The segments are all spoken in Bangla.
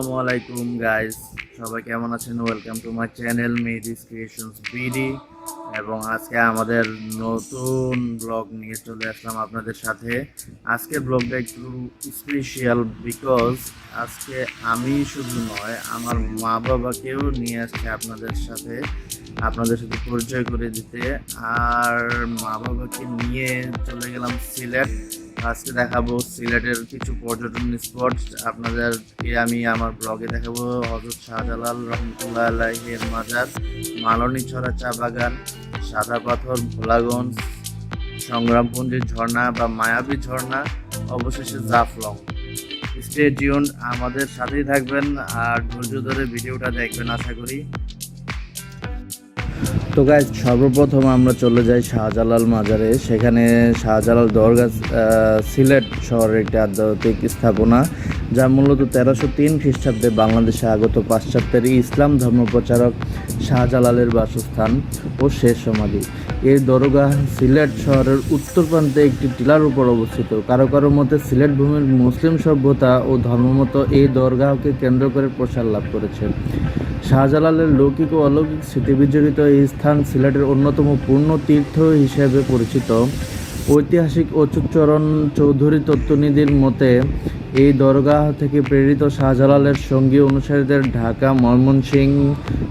আসসালামু আলাইকুম গাইস সবাই কেমন আছেন? Welcome to my channel Medis creations BD এবং আজকে আমাদের নতুন ব্লগ নিয়ে চলে আসলাম আপনাদের সাথে। আজকের ব্লগটা একটু স্পেশাল বিকজ আজকে আমি শুধু নয়, আমার মা বাবাকেও নিয়ে আসছে আপনাদের সাথে আপনাদের সাথে পরিচয় করে দিতে। আর মা বাবাকে নিয়ে চলে গেলাম সিলেট। আজকে দেখাবো সিলেটের কিছু পর্যটন স্পট আপনাদেরকে আমি আমার ব্লগে দেখাবো। হজরত শাহজালাল রহমতুল্লাহ মাজার, মালনী ছড়া চা বাগান, সাদা পাথর, ভোলাগঞ্জ সংগ্রামপুঞ্জির ঝর্ণা বা মায়াবী ঝর্ণা, অবশেষে জাফলং। স্টে টিউন আমাদের সাথেই থাকবেন আর ধৈর্য ধরে ভিডিওটা দেখবেন, আশা করি। তো গাইজ সর্বপ্রথম আমরা চলে যাই শাহজালাল মাজারে। সেখানে শাহজালাল দরগা সিলেট শহরের একটি আধ্যাত্মিক স্থাপনা, যা মূলত তেরোশো তিন খ্রিস্টাব্দে বাংলাদেশে আগত পাশ্চাত্যের ইসলাম ধর্মপ্রচারক শাহজালালের বাসস্থান ও শেষ সমাধি। এই দরগা সিলেট শহরের উত্তর প্রান্তে একটি টিলার উপর অবস্থিত। কারও কারও মতে সিলেট ভূমির মুসলিম সভ্যতা ও ধর্মমত এই দরগাহকে কেন্দ্র করে প্রসার লাভ করেছে। শাহজালালের লৌকিক ও অলৌকিক স্মৃতিবিজড়িত এই স্থান সিলেটের অন্যতম পূর্ণ তীর্থ হিসেবে পরিচিত। ঐতিহাসিক অচ্যুতচরণ চৌধুরী তত্ত্বনিধির মতে, এই দরগাহ থেকে প্রেরিত শাহজালালের সঙ্গী অনুসারীদের ঢাকা, ময়মনসিংহ,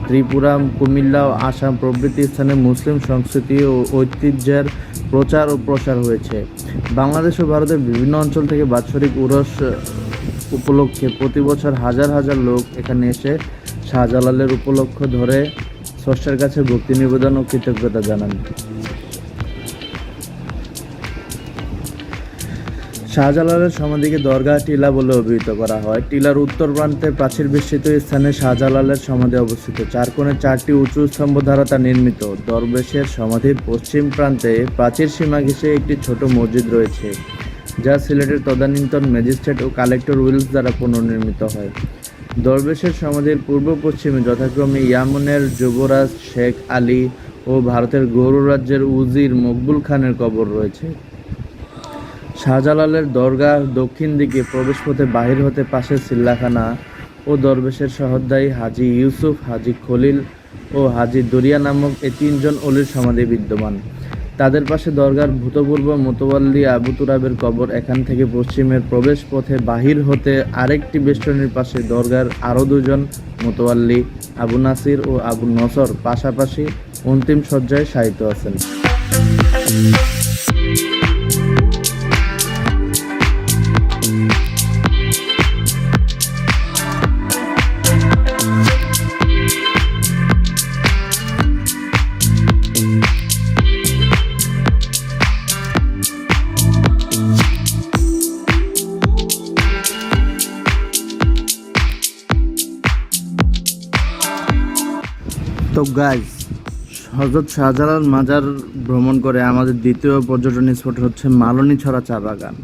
ত্রিপুরা, কুমিল্লা ও আসাম প্রভৃতি স্থানে মুসলিম সংস্কৃতি ও ঐতিহ্যের প্রচার ও প্রসার হয়েছে। বাংলাদেশ ও ভারতের বিভিন্ন অঞ্চল থেকে বাৎসরিক উরস উপলক্ষে প্রতি বছর হাজার হাজার লোক এখানে এসে শাহজালালের উপলক্ষ ধরে স্রষ্টার কাছে ভক্তি নিবেদন ও কৃতজ্ঞতা জানান। শাহজালালের সমাধিকে দরগা টিলা বলে অভিহিত করা হয়। টিলার উত্তর প্রান্তে প্রাচীর বেষ্টিত স্থানে শাহজালালের সমাধি অবস্থিত। চার কোণে চারটি উঁচু স্তম্ভ দ্বারা তা নির্মিত। দরবেশের সমাধির পশ্চিম প্রান্তে প্রাচীর সীমা ঘেঁষে একটি ছোট মসজিদ রয়েছে, যা সিলেটের তদানীন্তন ম্যাজিস্ট্রেট ও কালেক্টর উইলস দ্বারা পুনর্নির্মিত হয়। দরবেশের সমাধির পূর্ব পশ্চিমে যথাক্রমে ইয়ামনের যুবরাজ শেখ আলী ও ভারতের গৌর রাজ্যের উজির মকবুল খানের কবর রয়েছে। শাহজালালের দরগা দক্ষিণ দিকে প্রবেশপথে বাহির হতে পাশে সিল্লাখানা ও দরবেশের সহদ্দায়ী হাজি ইউসুফ, হাজি খলিল ও হাজি দরিয়া নামক এই তিনজন অলির সমাধি বিদ্যমান। তাদের পাশে দরগার ভূতপূর্ব মোতওয়াল্লি আবু তুরাবের কবর, এখান থেকে পশ্চিমের প্রবেশ পথে বাহির হতে আরেকটি বেষ্টনীর পাশে দরগার আরও দুজন মোতোয়াল্লি আবু নাসির ও আবু নসর, পাশাপাশি অন্তিম শয্যায় সাহিত্য আছেন। তো গাইজ হজরত শাহজালাল মাজার ভ্রমণ করে আমাদের দ্বিতীয় পর্যটন স্পট হচ্ছে মালনী ছড়া চা বাগান।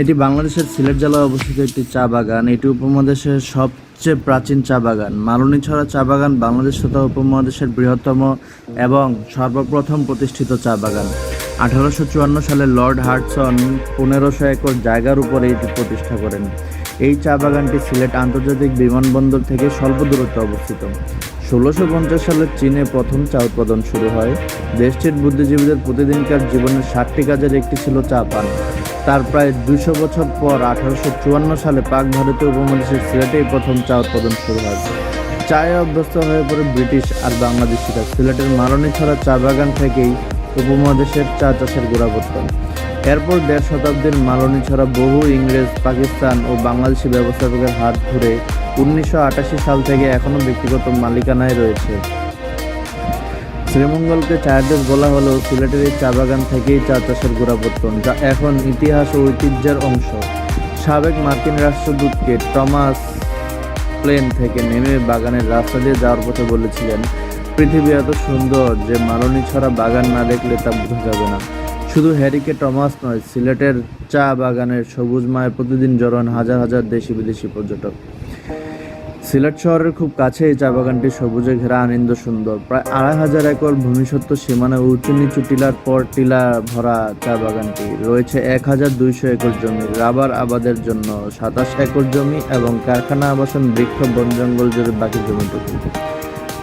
এটি বাংলাদেশের সিলেট জেলায় অবস্থিত একটি চা বাগান। এটি উপমহাদেশের সবচেয়ে প্রাচীন চা বাগান। মালনী ছড়া চা বাগান বাংলাদেশ তথা উপমহাদেশের বৃহত্তম এবং সর্বপ্রথম প্রতিষ্ঠিত চা বাগান। আঠারোশো চুয়ান্ন সালে লর্ড হার্টসন পনেরোশো একর জায়গার উপরে এটি প্রতিষ্ঠা করেন। এই চা বাগানটি সিলেট আন্তর্জাতিক বিমানবন্দর থেকে স্বল্প দূরত্বে অবস্থিত। ষোলোশো পঞ্চাশ সালে চীনে প্রথম চা উৎপাদন শুরু হয়। দেশটির বুদ্ধিজীবীদের প্রতিদিনকার জীবনের ষাটটি কাজের একটি ছিল চা পান। তার প্রায় দুইশো বছর পর আঠারোশো চুয়ান্ন সালে পাক ভারতীয় উপমহাদেশের সিলেটেই প্রথম চা উৎপাদন শুরু হয়। চায়ে অভ্যস্ত হয়ে পড়ে ব্রিটিশ আর বাংলাদেশিরা। সিলেটের মারণী ছাড়া চা বাগান থেকেই উপমহাদেশের চা চাষের গোড়াপত্তন। এরপর দেড় শতাব্দীর মালনী ছড়া বহু ইংরেজ, পাকিস্তান ও বাংলাদেশি ব্যবস্থাপকের হাত ধরে উনিশশো আটাশি সাল থেকে এখনও ব্যক্তিগত মালিকানায় রয়েছে। শ্রীমঙ্গলকে চায়ের দেশ বলা হলেও সিলেটের এই চা বাগান থেকেই চা চাষের গোড়াপত্তন, যা এখন ইতিহাস ও ঐতিহ্যের অংশ। সাবেক মার্কিন রাষ্ট্রদূতকে টমাস প্লেন থেকে নেমে বাগানের রাস্তা দিয়ে যাওয়ার পথে বলেছিলেন পৃথিবী এত সুন্দর যে মালনী ছড়া বাগান না দেখলে তা বোঝা যাবে না। শুধু হ্যারিকে টমাস নয়, সিলেটের চা বাগানের সবুজমায় প্রতিদিন জড়ান হাজার হাজার দেশি বিদেশি পর্যটক। সিলেট শহরের খুব কাছে এই চা বাগানটি সবুজে ঘেরা আনন্দ সুন্দর। প্রায় আড়াই হাজার একর ভূমিসত্ব সীমানা উঁচু নিচু টিলার পর টিলা ভরা চা বাগানটি। রয়েছে এক হাজার দুইশো একর জমি, রাবার আবাদের জন্য সাতাশ একর জমি এবং কারখানা আবাসন, বৃক্ষ বন, জঙ্গল জুড়ে বাকি জমিটুকু।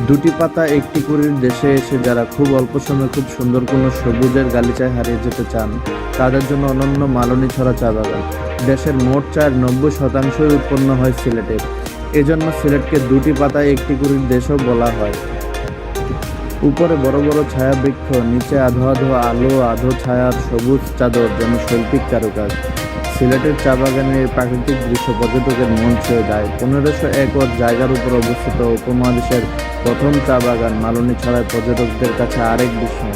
দুটি পাতা, একটি কুড়ির দেশে এসে যারা খুব অল্প সময়ে খুব সুন্দর কোনো সবুজের গালিচায় হারিয়ে যেতে চান, তাদের জন্য অনন্য মালনী ছড়া চা বাগান। দেশের মোট চার নব্বই শতাংশই উৎপন্ন হয় সিলেটে। এজন্য সিলেটকে দুটি পাতায় একটি কুড়ির দেশও বলা হয়। উপরে বড় বড় ছায়া বৃক্ষ নিচে আধো আধো আলো, আধো ছায়ার সবুজ চাদর যেন শৈল্পিক কারুকাজ। সিলেটের চা বাগানের প্রাকৃতিক দৃশ্য পর্যটকের মন ছুঁয়ে দেয়। পনেরোশো একর জায়গার উপর অবস্থিত উপমহাদেশের প্রথম চা বাগান মালনী ছড়ায় পর্যটকদের কাছে আরেক বিষয়।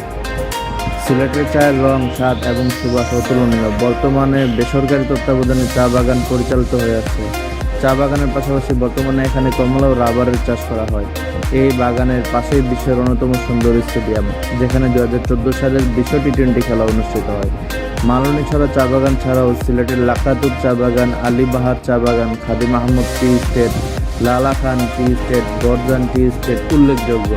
সিলেটের চায়ের রং, স্বাদ এবং সুবাস অতুলনীয়। বর্তমানে বেসরকারি তত্ত্বাবধানে চা বাগান পরিচালিত হয়ে আছে। চা বাগানের পাশাপাশি বর্তমানে এখানে কমলা ও রাবারের চাষ করা হয়। এই বাগানের পাশেই বিশ্বের অন্যতম সুন্দর স্টেডিয়াম, যেখানে দু হাজার চোদ্দ সালের বিশ্ব টি টোয়েন্টি খেলা অনুষ্ঠিত হয়। মালনী ছড়া চা বাগান ছাড়াও সিলেটের লাকাতুর চা বাগান, আলীবাহার চা বাগান খাদি মাহমুদ টি স্টেট লালা খান টি স্টেট বরজান টি স্টেট উল্লেখযোগ্য।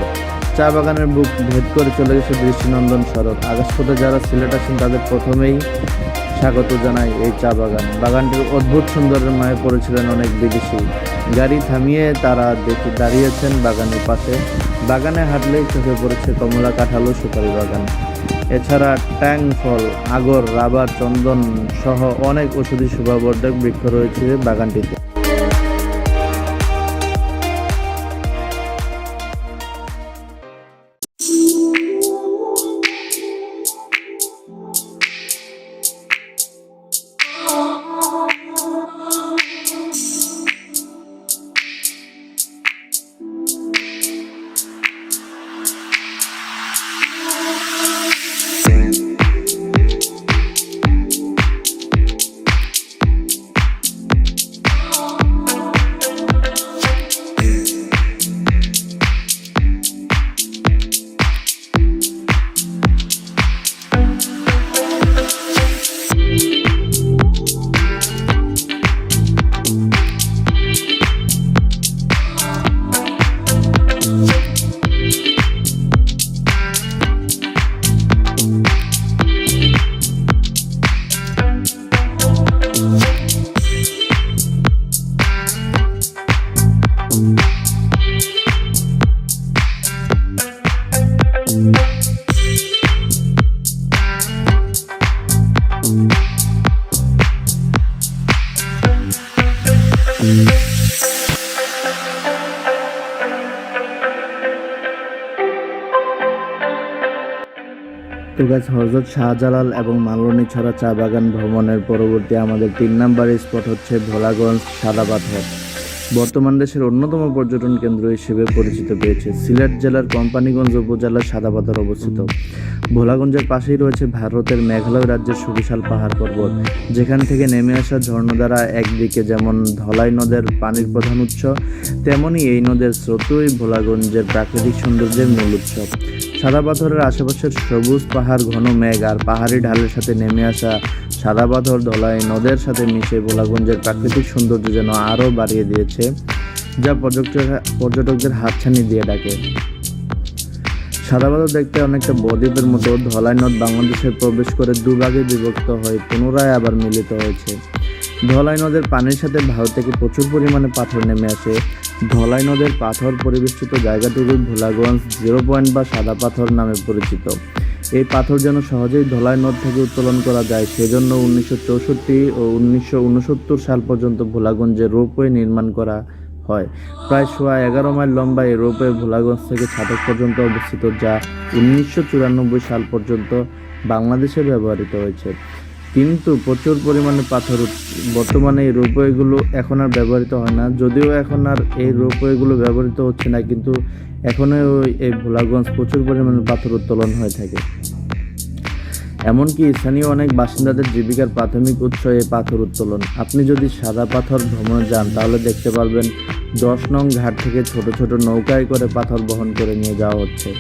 চা বাগানের বুক ভেদ করে চলে গেছে দৃষ্টিনন্দন সড়ক। আকাশপথে যারা সিলেট আসেন তাদের প্রথমেই স্বাগত জানাই এই চা বাগান। বাগানটির অদ্ভুত সুন্দরের মায়ে পড়েছিলেন অনেক বিদেশি। গাড়ি থামিয়ে তারা দেখে দাঁড়িয়েছেন বাগানের পাশে। বাগানে হাঁটলেই চোখে পড়েছে কমলা কাঁঠাল সুপারি বাগান। এছাড়া ট্যাং ফল, আগর, রাবার, চন্দন সহ অনেক ওষুধি শোভাবর্ধক বৃক্ষ রয়েছে বাগানটিতে। তো হজরত শাহজালাল এবং মালনী ছড়া চা বাগান ভ্রমণের পরবর্তী আমাদের তিন নাম্বার স্পট হচ্ছে ভোলাগঞ্জ সাদাপাথর বর্তমান দেশের অন্যতম পর্যটন কেন্দ্র হিসেবে পরিচিত পেয়েছে সিলেট জেলার কোম্পানিগঞ্জ উপজেলার সাদাপাথর অবস্থিত। ভোলাগঞ্জের পাশেই রয়েছে ভারতের মেঘালয় রাজ্যের সুবিশাল পাহাড় পর্বত। যেখান থেকে নেমে আসা ঝর্ণাধারা একদিকে যেমন ধলাই নদের পানির প্রধান উৎস, তেমনি এই নদের স্রোতই ভোলাগঞ্জের প্রাকৃতিক সৌন্দর্যের মূল উৎসব সাদা পাথরের আশেপাশের সবুজ পাহাড়, ঘন মেঘ আর পাহাড়ি ঢালের সাথে নেমে আসা সাদা পাথর ধলাই নদের সাথে মিশে ভোলাগঞ্জের প্রাকৃতিক সৌন্দর্য যেন আরও বাড়িয়ে দিয়েছে, যা পর্যটক পর্যটকদের হাতছানি দিয়ে ডাকে। সাদা পাথর দেখতে অনেকটা বদ্বীপের মতো, ধলাই নদ বাংলাদেশে প্রবেশ করে দুভাগে বিভক্ত হয়ে পুনরায় আবার মিলিত হয়েছে। ধলাই নদের পানির সাথে ভারত থেকে প্রচুর পরিমাণে পাথর নেমে আসে ধলাই নদের পাথর পরিবেষ্টিত জায়গাটুকু ভোলাগঞ্জ জিরো পয়েন্ট বা সাদা পাথর নামে পরিচিত। এই পাথর যেন সহজেই ধলাই নদ থেকে উত্তোলন করা যায়, সেজন্য উনিশশো চৌষট্টি ও উনিশশো উনসত্তর সাল পর্যন্ত ভোলাগঞ্জে রোপওয়ে নির্মাণ করা হয়। প্রায় সোয়া এগারো মাইল লম্বা এই রোপওয়ে ভোলাগঞ্জ থেকে ছাতক পর্যন্ত অবস্থিত, যা উনিশশো চুরানব্বই সাল পর্যন্ত বাংলাদেশে ব্যবহৃত হয়েছে। কিন্তু প্রচুর পরিমাণে পাথর বর্তমানে এই রোপওয়েগুলো এখন আর ব্যবহৃত হয় না। যদিও এখন আর এই রোপওয়েগুলো ব্যবহৃত হচ্ছে না, কিন্তু এখনও এই ভোলাগঞ্জ প্রচুর পরিমাণে পাথর উত্তোলন হয়ে থাকে। এমনকি স্থানীয় অনেক বাসিন্দাদের জীবিকার প্রাথমিক উৎস এই পাথর উত্তোলন। আপনি যদি সাদা পাথর ভ্রমণে যান, তাহলে দেখতে পারবেন দশ নং ঘাট থেকে ছোট ছোট নৌকায় করে পাথর বহন করে নিয়ে যাওয়া হচ্ছে।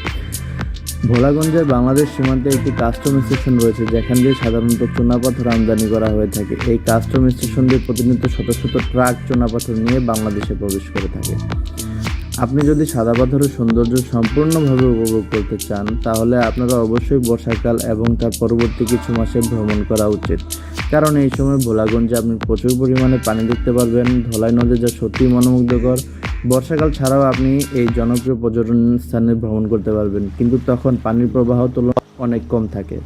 ভোলাগঞ্জের বাংলাদেশ সীমান্তে একটি কাস্টম স্টেশন রয়েছে, যেখান দিয়ে সাধারণত চুনাপাথর আমদানি করা হয়ে থাকে। এই কাস্টম স্টেশন দিয়ে প্রতিনিয়ত শত শত ট্রাক চুনাপাথর নিয়ে বাংলাদেশে প্রবেশ করে থাকে। আপনি যদি সাদা পাথরের সৌন্দর্য সম্পূর্ণভাবে উপভোগ করতে চান, তাহলে আপনারা অবশ্যই বর্ষাকাল এবং তার পরবর্তী কিছু মাসে ভ্রমণ করা উচিত। কারণ এই সময় ভোলাগঞ্জে আপনি প্রচুর পরিমাণে পানি দেখতে পারবেন, ধলাই নদী যা সত্যিই মনোমুগ্ধকর। বর্ষাকাল ছাড়াও আপনি এই জনপ্রিয় পর্যটন স্থানে ভ্রমণ করতে পারবেন। কিন্তু তখন পানির প্রবাহ তো অনেক কম থাকে।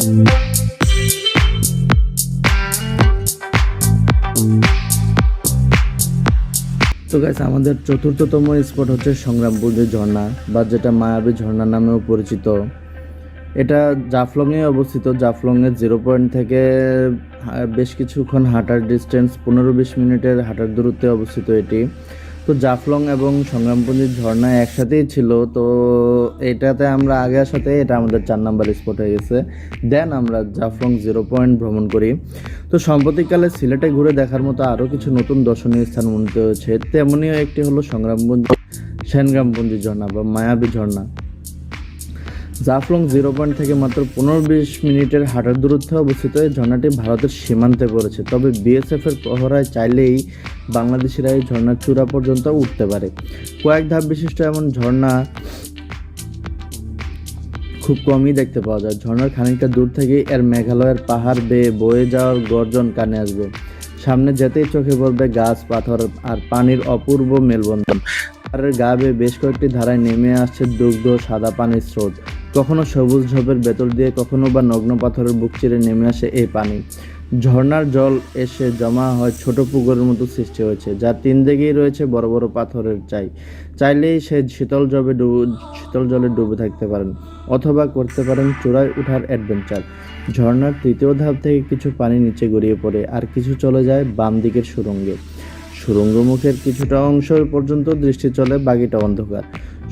তো গাইস আমাদের চতুর্থতম স্পট হচ্ছে সংগ্রামপুরের ঝর্ণা, বা যেটা মায়াবী ঝর্ণা নামেও পরিচিত। এটা জাফলংয়ে অবস্থিত। জাফলংয়ের জিরো পয়েন্ট থেকে বেশ কিছুক্ষণ হাঁটার ডিস্টেন্স পনেরো বিশ মিনিটের হাঁটার দূরত্বে অবস্থিত এটি। তো জাফলং এবং সংগ্রামপুঞ্জির ঝর্ণা একসাথেই ছিল, তো এটাতে আমরা আগে সাথে এটা আমাদের চার নাম্বার স্পট হয়ে গেছে। দেন আমরা জাফলং জিরো পয়েন্ট ভ্রমণ করি। তো সাম্প্রতিককালে সিলেটে ঘুরে দেখার মতো আরও কিছু নতুন দর্শনীয় স্থান উন্নীত হয়েছে। তেমনিও একটি হলো সংগ্রামপুঞ্জ সেনগ্রামপুঞ্জি ঝর্ণা বা মায়াবী ঝর্ণা। জাফলং জিরো পয়েন্ট থেকে মাত্র পনেরো বিশ মিনিটের হাঁটার দূরত্বে অবস্থিত এই ঝর্ণাটি ভারতের সীমান্তে পড়েছে। তবে বিএসএফ এর প্রহরায় চাইলেই বাংলাদেশিরা এই ঝর্ণার চূড়া পর্যন্ত উঠতে পারে। কয়েক ধাপ বিশিষ্ট এমন ঝর্ণা খুব কমই দেখতে পাওয়া যায়। ঝর্ণার খানিকটা দূর থেকেই এর মেঘালয়ের পাহাড় বেয়ে বয়ে যাওয়ার গর্জন কানে আসবে। সামনে যেতেই চোখে পড়বে গাছ, পাথর আর পানির অপূর্ব মেলবন্ধন। আর গা বেয়ে বেশ কয়েকটি ধারায় নেমে আসছে দুগ্ধ, সাদা পানির স্রোত। কখনো সবুজ ঝোপের ভেতর দিয়ে, কখনো বা নগ্ন পাথরের বুক চিরে নেমে আসে এই পানি। ঝর্ণার জল এসে জমা হয় ছোট পুকুরের মতো সৃষ্টি হয়েছে যার তিন দিকেই রয়েছে বড় বড় পাথরের চাই। চাইলেই সে শীতল জবে ডুব, শীতল জলে ডুবে থাকতে পারেন, অথবা করতে পারেন চূড়ায় উঠার অ্যাডভেঞ্চার। ঝর্নার তৃতীয় ধাপ থেকে কিছু পানি নিচে গড়িয়ে পড়ে আর কিছু চলে যায় বাম দিকের সুরঙ্গে। সুরঙ্গ মুখের কিছুটা অংশ পর্যন্ত দৃষ্টি চলে বাকিটা অন্ধকার।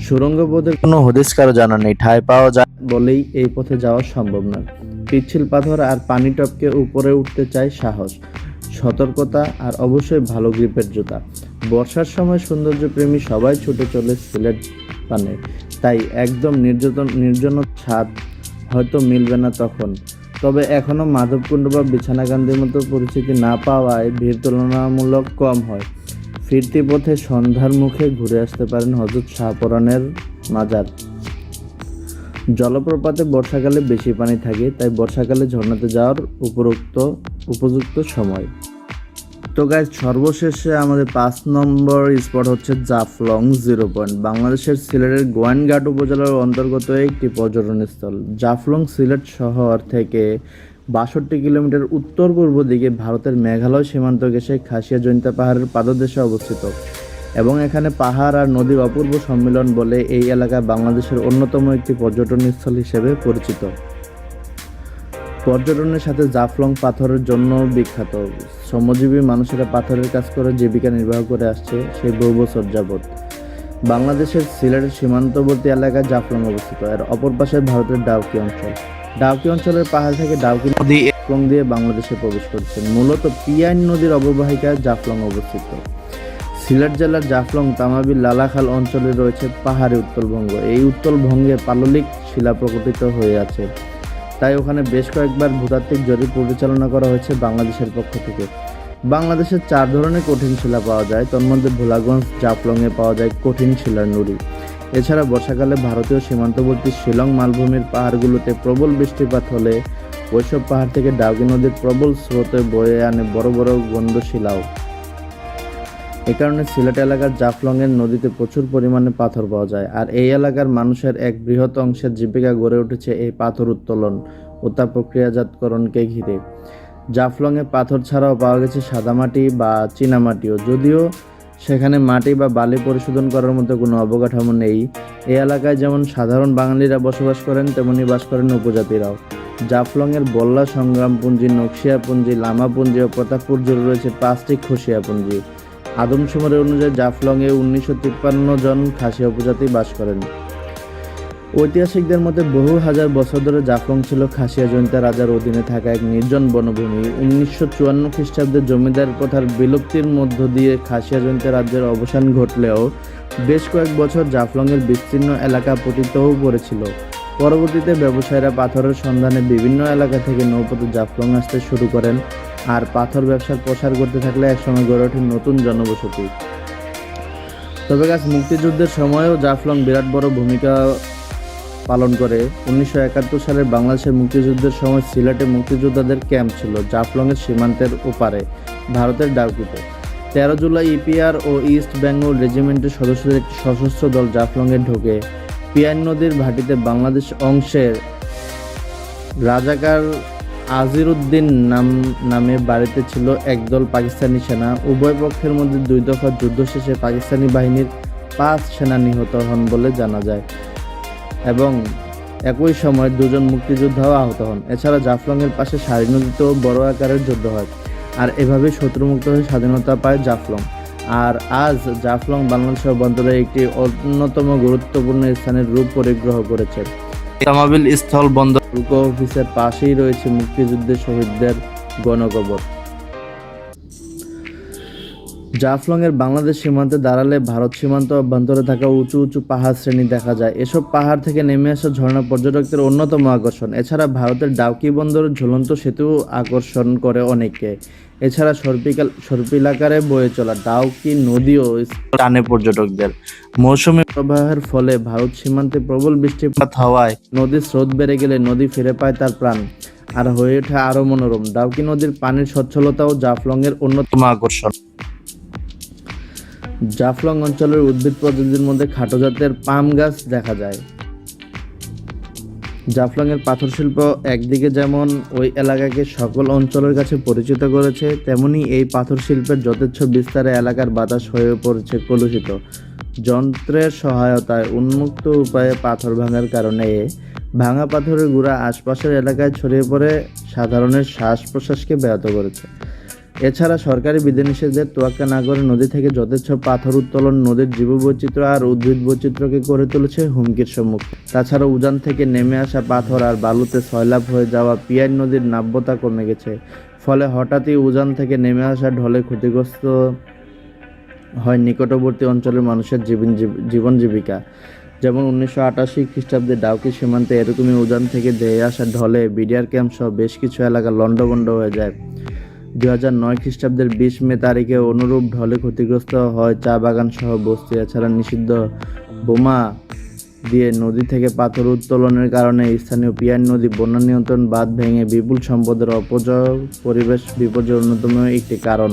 সুরঙ্গ পথের কোনো হদিস কারও জানা নেই ঠায় পাওয়া যায় বলেই এই পথে যাওয়া সম্ভব নয়। পিচ্ছিল পাথর আর পানি টপকে উপরে উঠতে চায় সাহস, সতর্কতা আর অবশ্যই ভালো গ্রিপের জুতা। বর্ষার সময় সৌন্দর্য প্রেমী সবাই ছুটে চলে সিলেট পানে, তাই একদম নির্যাতন নির্জন ছাদ হয়তো মিলবে না তখন। তবে এখনও মাধবকুণ্ড বা বিছানাকান্দির মতো পরিস্থিতি না পাওয়ায় ভিড় তুলনামূলক কম হয়। ফিরতি পথে সন্ধ্যার মুখে ঘুরে আসতে পারেন হজরত শাহপরানের মাজার। জলপ্রপাতে বর্ষাকালে বেশি পানি থাকে, তাই বর্ষাকালে ঝর্ণাতে যাওয়ার উপরোক্ত, উপযুক্ত সময়। তো গাইজ সর্বশেষে আমাদের পাঁচ নম্বর স্পট হচ্ছে জাফলং জিরো পয়েন্ট বাংলাদেশের সিলেটের গোয়াইনঘাট উপজেলার অন্তর্গত একটি পর্যটন স্থল জাফলং সিলেট শহর থেকে বাষট্টি কিলোমিটার উত্তর পূর্ব দিকে ভারতের মেঘালয় সীমান্ত ঘেঁষে খাসিয়া জৈন্তা পাহাড়ের পাদদেশে অবস্থিত। এবং এখানে পাহাড় আর নদীর অপূর্ব সম্মিলন বলে এই এলাকা বাংলাদেশের অন্যতম একটি পর্যটন স্থল হিসেবে পরিচিত। পর্যটনের সাথে জাফলং পাথরের জন্য বিখ্যাত। শ্রমজীবী মানুষেরা পাথরের কাজ করে জীবিকা নির্বাহ করে আসছে সেই বহু বছর যাবৎ। বাংলাদেশের সিলেটের সীমান্তবর্তী এলাকায় জাফলং অবস্থিত। এর অপর পাশে ভারতের ডাউকি অঞ্চল। ডাউকি অঞ্চলের পাহাড় থেকে ডাউকি নদী জাফলং দিয়ে বাংলাদেশে প্রবেশ করছে মূলত পিয়াইন নদীর অববাহিকায় জাফলং অবস্থিত। সিলেট জেলার জাফলং তামাবিল লালাখাল অঞ্চলে রয়েছে পাহাড়ি উত্তলভঙ্গ এই উত্তলভঙ্গে পাললিক শিলা প্রকটিত হয়ে আছে। তাই ওখানে বেশ কয়েকবার ভূতাত্ত্বিক জরিপ পরিচালনা করা হয়েছে বাংলাদেশের পক্ষ থেকে। বাংলাদেশের চার ধরনের কঠিন শিলা পাওয়া যায়। তন্মধ্যে ভোলাগঞ্জ জাফলংয়ে পাওয়া যায় কঠিন শিলার নুড়ি। এছাড়া বর্ষাকালে ভারতীয় সীমান্তবর্তী শিলং মালভূমির পাহাড়গুলোতে প্রবল বৃষ্টিপাত হলে ওইসব পাহাড় থেকে ডাউকি নদীর প্রবল স্রোতে বয়ে আনে বড় বড় গন্ধ শিলাও। এ কারণে সিলেট এলাকার জাফলংয়ের নদীতে প্রচুর পরিমাণে পাথর পাওয়া যায়, আর এই এলাকার মানুষের এক বৃহৎ অংশের জীবিকা গড়ে উঠেছে এই পাথর উত্তোলন ও তা প্রক্রিয়াজাতকরণকে ঘিরে। জাফলংয়ে পাথর ছাড়াও পাওয়া গেছে সাদামাটি বা চীনামাটিও, যদিও সেখানে মাটি বা বালি পরিশোধন করার মতো কোনো অবকাঠামো নেই। এই এলাকায় যেমন সাধারণ বাঙালিরা বসবাস করেন, তেমনি বাস করেন উপজাতিরাও। জাফলংয়ের বল্লা সংগ্রামপুঞ্জি, নকশিয়াপুঞ্জি, লামাপুঞ্জি ও প্রতাপপুর জুড়ে রয়েছে পাঁচটি খসিয়াপুঞ্জি। আদমশুমারি অনুযায়ী জাফলংয়ে উনিশশো তিপ্পান্ন জন খাসিয়া উপজাতি বাস করেন। ঐতিহাসিকদের মতে বহু হাজার বছর ধরে জাফলং ছিল খাসিয়া জয়ন্তা রাজার অধীনে থাকা এক নির্জন বনভূমি। উনিশশো চুয়ান্ন খ্রিস্টাব্দে জমিদার প্রথার বিলুপ্তির মধ্য দিয়ে খাসিয়া জয়ন্তা রাজ্যের অবসান ঘটলেও বেশ কয়েক বছর জাফলংয়ের বিস্তীর্ণ এলাকা পতিতও পড়েছিল। পরবর্তীতে ব্যবসায়ীরা পাথরের সন্ধানে বিভিন্ন এলাকা থেকে নৌপথে জাফলং আসতে শুরু করেন আর পাথর ব্যবসার প্রসার করতে থাকলে একসময় গড়ে ওঠে নতুন জনবসতি। তবে গাছ মুক্তিযুদ্ধের সময়ও জাফলং বিরাট বড় ভূমিকা পালন করে। উনিশশো একাত্তর সালের বাংলাদেশের মুক্তিযুদ্ধের সময় সিলেটে মুক্তিযোদ্ধাদের ক্যাম্প ছিল, জাফলংয়ের সীমান্তের ওপারে, ভারতের ডাউকিতে তেরো জুলাই ইপিআর ও ইস্ট বেঙ্গল রেজিমেন্টের সদস্যদের একটি সশস্ত্র দল জাফলংয়ে ঢোকে। পিয়ান নদীর ভাটিতে বাংলাদেশ অংশের রাজাকার আজিরুদ্দিন নাম, নামে বাড়িতে ছিল একদল পাকিস্তানি সেনা। উভয় পক্ষের মধ্যে দুই দফা যুদ্ধ শেষে পাকিস্তানি বাহিনীর পাঁচ সেনা নিহত হন বলে জানা যায়। এবং একই সময় দুজন মুক্তিযোদ্ধাও আহত হন। এছাড়া জাফলংয়ের পাশে সারি নদীতেও বড় আকারের যুদ্ধ হয় আর এভাবে শত্রুমুক্ত হয়ে স্বাধীনতা পায় জাফলং। আর আজ জাফলং বাংলাদেশ অভ্যন্তরে একটি অন্যতম গুরুত্বপূর্ণ স্থানের রূপ পরিগ্রহ করেছে। স্থল বন্দর অফিসের পাশেই রয়েছে মুক্তিযুদ্ধের শহীদদের গণকবর। জাফলং এর বাংলাদেশ সীমান্তে দাঁড়ালে ভারত সীমান্ত অভ্যন্তরে থাকা উঁচু উঁচু পাহাড় শ্রেণি দেখা যায়। এসব পাহাড় থেকে নেমে আসা ঝর্ণা পর্যটকদের অন্যতম আকর্ষণ। এছাড়া ভারতের ডাউকি বন্দরের ঝুলন্ত সেতু আকর্ষণ করে অনেকে এছাড়া সর্পিকাল সর্পিলাকারে বয়ে চলা ডাউকি নদীও টানে পর্যটকদের। মৌসুমী প্রবাহের ফলে ভারত সীমান্তে প্রবল বৃষ্টিপাত হওয়ায় নদীর স্রোত বেড়ে গেলে নদী ফিরে পায় তার প্রাণ। আর হয়ে ওঠে আরও মনোরম। ডাউকি নদীর পানির স্বচ্ছলতাও জাফলং এর অন্যতম আকর্ষণ। জাফলং অঞ্চলের উদ্ভিদ প্রজাতির মধ্যে খাটো জাতের পাম গাছ দেখা যায়। জাফলং এর পাথর শিল্প একদিকে যেমন ওই এলাকাকে সকল অঞ্চলের কাছে পরিচিত করেছে, তেমনি এই পাথর শিল্পের যথেচ্ছ বিস্তারে এলাকার বাতাস হয়ে পড়েছে কলুষিত। যন্ত্রের সহায়তায় উন্মুক্ত উপায়ে পাথর ভাঙার কারণে ভাঙা পাথরের গুঁড়া আশপাশের এলাকায় ছড়িয়ে পড়ে, সাধারণের শ্বাস প্রশ্বাসকে ব্যাহত করেছে। এছাড়া সরকারি বিধিনিষেধের তোয়াক্কা না করে নদী থেকে যথেচ্ছ পাথর উত্তোলন, নদীর জীববৈচিত্র্য আর উদ্ভিদ বৈচিত্র্যকে করে তুলেছে হুমকির সম্মুখীন তাছাড়া উজান থেকে নেমে আসা পাথর আর বালুতে সয়লাভ হয়ে যাওয়া পিয়াই নদীর নাব্যতা কমে গেছে। ফলে হঠাৎই উজান থেকে নেমে আসা ঢলে ক্ষতিগ্রস্ত হয় নিকটবর্তী অঞ্চলের মানুষের জীবন জীব- জীবন জীবিকা। যেমন উনিশশো আটাশি খ্রিস্টাব্দে ডাউকি সীমান্তে এরকমই উজান থেকে ধেয়ে আসা ঢলে বিডিআর ক্যাম্প সহ বেশ কিছু এলাকা লণ্ডভণ্ড হয়ে যায়। দুই হাজার নয় খ্রিস্টাব্দের বিশ মে তারিখে অনুরূপ ঢলে ক্ষতিগ্রস্ত হয় চা বাগান সহ বস্তি। এছাড়া নিষিদ্ধ বোমা দিয়ে নদী থেকে পাথর উত্তোলনের কারণে স্থানীয় পিয়ান নদী বন্যা নিয়ন্ত্রণ বাঁধ ভেঙে বিপুল সম্পদের অপচয়, পরিবেশ বিপর্যয়ের অন্যতম একটি কারণ।